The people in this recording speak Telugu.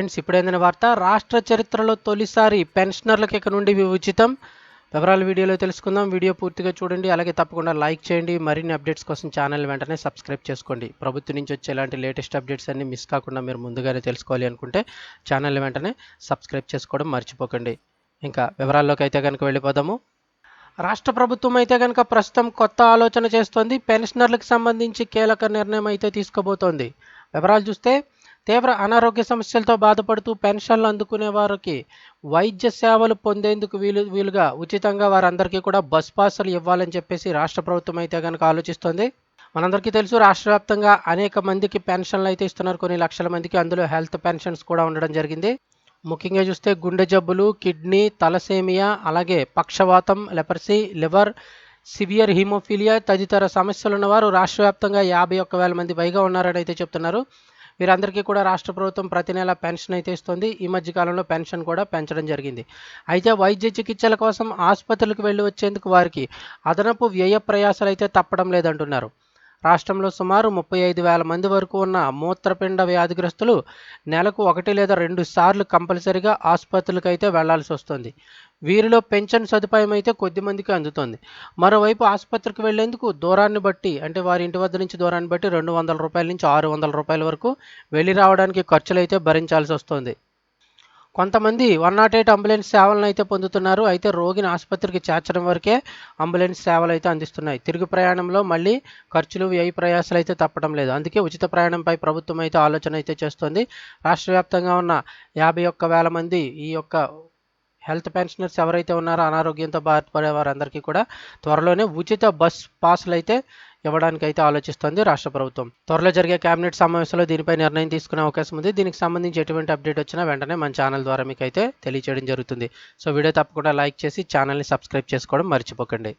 ఫ్రెండ్స్ ఇప్పుడైందిన వార్త రాష్ట్ర చరిత్రలో తొలిసారి పెన్షనర్లకు ఇక నుండి ఉచితం వివరాలు వీడియోలో తెలుసుకుందాం. వీడియో పూర్తిగా చూడండి. అలాగే తప్పకుండా లైక్ చేయండి. మరిన్ని అప్డేట్స్ కోసం ఛానల్ వెంటనే సబ్స్క్రైబ్ చేసుకోండి. ప్రభుత్వం నుంచి వచ్చే ఇలాంటి లేటెస్ట్ అప్డేట్స్ అన్ని మిస్ కాకుండా మీరు ముందుగానే తెలుసుకోవాలి అనుకుంటే ఛానల్ వెంటనే సబ్స్క్రైబ్ చేసుకోవడం మర్చిపోకండి. ఇంకా వివరాల్లోకి అయితే కనుక వెళ్ళిపోదాము. రాష్ట్ర ప్రభుత్వం అయితే కనుక ప్రస్తుతం కొత్త ఆలోచన చేస్తోంది. పెన్షనర్లకు సంబంధించి కీలక నిర్ణయం అయితే తీసుకోబోతోంది. వివరాలు చూస్తే తీవ్ర అనారోగ్య సమస్యలతో బాధపడుతూ పెన్షన్లు అందుకునే వారికి వైద్య సేవలు పొందేందుకు వీలు వీలుగా ఉచితంగా వారందరికీ కూడా బస్ పాసులు ఇవ్వాలని చెప్పేసి రాష్ట్ర ప్రభుత్వం అయితే కనుక ఆలోచిస్తోంది. మనందరికీ తెలుసు రాష్ట్ర వ్యాప్తంగా అనేక మందికి పెన్షన్లు అయితే ఇస్తున్నారు. కొన్ని లక్షల మందికి అందులో హెల్త్ పెన్షన్స్ కూడా ఉండడం జరిగింది. ముఖ్యంగా చూస్తే గుండె జబ్బులు కిడ్నీ తలసేమియా అలాగే పక్షవాతం లెపర్సీ లివర్ సివియర్ హిమోఫీలియా తదితర సమస్యలు ఉన్నవారు రాష్ట్ర వ్యాప్తంగా యాభై ఒక్క వేల మంది పైగా ఉన్నారని అయితే చెప్తున్నారు. వీరందరికీ కూడా రాష్ట్ర ప్రభుత్వం ప్రతి నెల పెన్షన్ అయితే ఇస్తుంది. ఈ మధ్య కాలంలో పెన్షన్ కూడా పెంచడం జరిగింది. అయితే వైద్య చికిత్సల కోసం ఆసుపత్రులకు వెళ్ళి వచ్చేందుకు వారికి అదనపు వ్యయ ప్రయాసాలు అయితే తప్పడం లేదంటున్నారు. రాష్ట్రంలో సుమారు ముప్పై ఐదు వేల మంది వరకు ఉన్న మూత్రపిండ వ్యాధిగ్రస్తులు నెలకు ఒకటి లేదా రెండు సార్లు కంపల్సరిగా ఆసుపత్రులకు అయితే వెళ్ళాల్సి వస్తుంది. వీరిలో పెన్షన్ సదుపాయం అయితే కొద్ది మందికి అందుతోంది. మరోవైపు ఆసుపత్రికి వెళ్ళేందుకు దూరాన్ని బట్టి అంటే వారి ఇంటి వద్ద నుంచి దూరాన్ని బట్టి రెండు వందల రూపాయల నుంచి ఆరు వందల రూపాయల వరకు వెళ్ళి రావడానికి ఖర్చులు అయితే భరించాల్సి వస్తుంది. కొంతమంది వన్ నాట్ ఎయిట్ అంబులెన్స్ సేవలను అయితే పొందుతున్నారు. అయితే రోగిని ఆసుపత్రికి చేర్చడం వరకే అంబులెన్స్ సేవలు అయితే అందిస్తున్నాయి. తిరుగు ప్రయాణంలో మళ్ళీ ఖర్చులు వ్యయ ప్రయాసాలు అయితే తప్పడం లేదు. అందుకే ఉచిత ప్రయాణంపై ప్రభుత్వం అయితే ఆలోచన అయితే చేస్తోంది. రాష్ట్ర వ్యాప్తంగా ఉన్న యాభై ఒక్క వేల మంది ఈ యొక్క హెల్త్ పెన్షనర్స్ ఎవరైతే ఉన్నారో అనారోగ్యంతో బాధపడే వారందరికీ కూడా త్వరలోనే ఉచిత బస్ పాసులు అయితే ఇవ్వడానికి అయితే ఆలోచిస్తోంది రాష్ట్ర ప్రభుత్వం. త్వరలో జరిగే కేబినెట్ సమావేశంలో దీనిపై నిర్ణయం తీసుకునే అవకాశం ఉంది. దీనికి సంబంధించి ఎటువంటి అప్డేట్ వచ్చినా వెంటనే మన ఛానల్ ద్వారా మీకు అయితే తెలియచేయడం జరుగుతుంది. సో వీడియో తప్పకుండా లైక్ చేసి ఛానల్ని సబ్స్క్రైబ్ చేసుకోవడం మర్చిపోకండి.